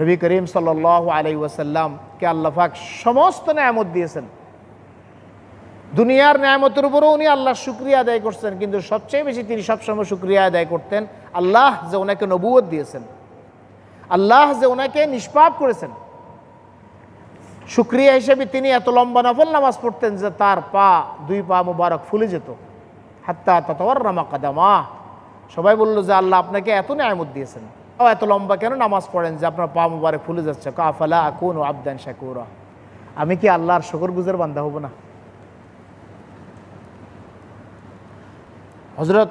নবী করিম সাল আলাই ওয়াসাল্লামকে আল্লাহাক সমস্ত ন্যায়ামত দিয়েছেন। দুনিয়ার ন্যায়ামতের উপরও উনি আল্লাহ শুক্রিয়া আদায় করছেন, কিন্তু সবচেয়ে বেশি তিনি সবসময় শুক্রিয়া আদায় করতেন আল্লাহ যে ওনাকে নবুয়ত দিয়েছেন। আল্লাহ যে ওনাকে নিষ্পাপ করেছেন। শুক্রিয়া হিসেবে তিনি এত লম্বা নফল নামাজ পড়তেন যে তার পা, দুই পা মুবারক ফুলে যেত। হাত্তা ততবার রামা কাদামা। সবাই বলল যে আল্লাহ আপনাকে এত ন্যায়ামত দিয়েছেন। এত লম্বা কেন নামাজ পড়েন যে আপনার পা মুবারক ফুলে যাচ্ছে? কাফালা আকুন ও আবদান শাকুরা। আমি কি আল্লাহর শকর গুজের বান্ধা হব না? হজরত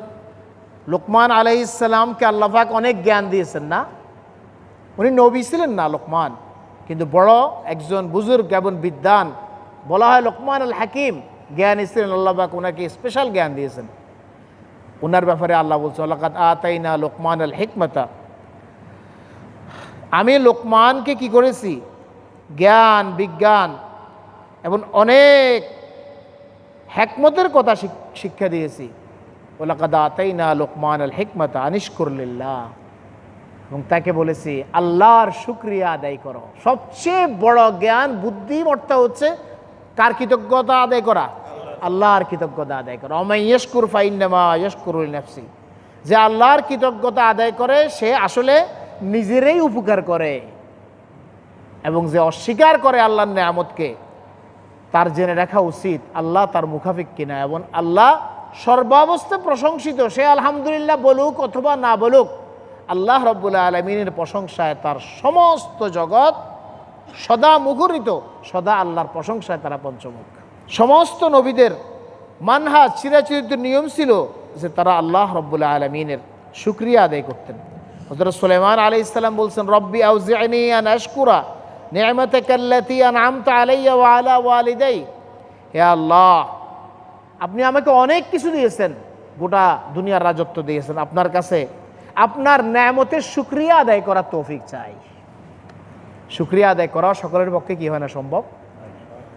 লোকমান আলাই ইসলামকে আল্লাহাক অনেক জ্ঞান দিয়েছেন না? উনি নবী ছিলেন না লোকমান, কিন্তু বড় একজন বুজুর্গ এবং বিদ্যান বলা হয় লোকমান আল হাকিম জ্ঞানী ছিলেন আল্লাহবাক ওনাকে স্পেশাল জ্ঞান দিয়েছেন। ওনার ব্যাপারে আল্লাহ বলছে আল্লাহাত আতাইনা লোকমান আল হিকমতা। আমি লোকমানকে কি করেছি? জ্ঞান, বিজ্ঞান এবং অনেক হ্যাকমতের কথা শিক- শিক্ষা দিয়েছি। ওলাকাদ আতাইনা লোকমান আল হিকমতা আনিশকুরলিল্লাহ এবং তাকে বলেছি, আল্লাহর শুক্রিয়া আদায় করো। সবচেয়ে বড় জ্ঞান, বুদ্ধি বুদ্ধিমত্তা হচ্ছে কার কৃতজ্ঞতা আদায় করা? আল্লাহর কৃতজ্ঞতা আদায় করা। অমাই ইয়স্কুর ফাইন্নামা ইয়স্কুরুল নফসি। যে আল্লাহর কৃতজ্ঞতা আদায় করে, সে আসলে নিজেরই উপকার করে এবং যে অস্বীকার করে আল্লাহর নেয়ামতকে, তার জেনে রাখা উচিত আল্লাহ তার মুখাফিক কিনা এবং আল্লাহ সর্বাবস্থা প্রশংসিত, সে আলহামদুলিল্লাহ বলুক অথবা না বলুক, আল্লাহ রব্বুল্লাহ আলমিনের প্রশংসায় তার সমস্ত জগৎ সদা মুখরিত, সদা আল্লাহর প্রশংসায় তারা পঞ্চমুখ। সমস্ত নবীদের মানহা চিরাচরিত নিয়ম ছিল যে তারা আল্লাহ রব্বুল্লাহ আলমিনের শুক্রিয়া আদায় করতেন। হজরত সুলেমান আলি ইসলাম বলছেন, রব্বি নিয়ামতাকা আল্লাতী আনআমতা আলাইয়া ওয়া আলা ওয়ালিদাই। হে আল্লাহ, আপনি আমাকে অনেক কিছু দিয়েছেন, গোটা দুনিয়ার রাজত্ব দিয়েছেন আপনার কাছে। আপনার ন্যামতের শুক্রিয়া আদায় করার তৌফিক চাই। শুক্রিয়া আদায় করা সকলের পক্ষে কি হয় না সম্ভব?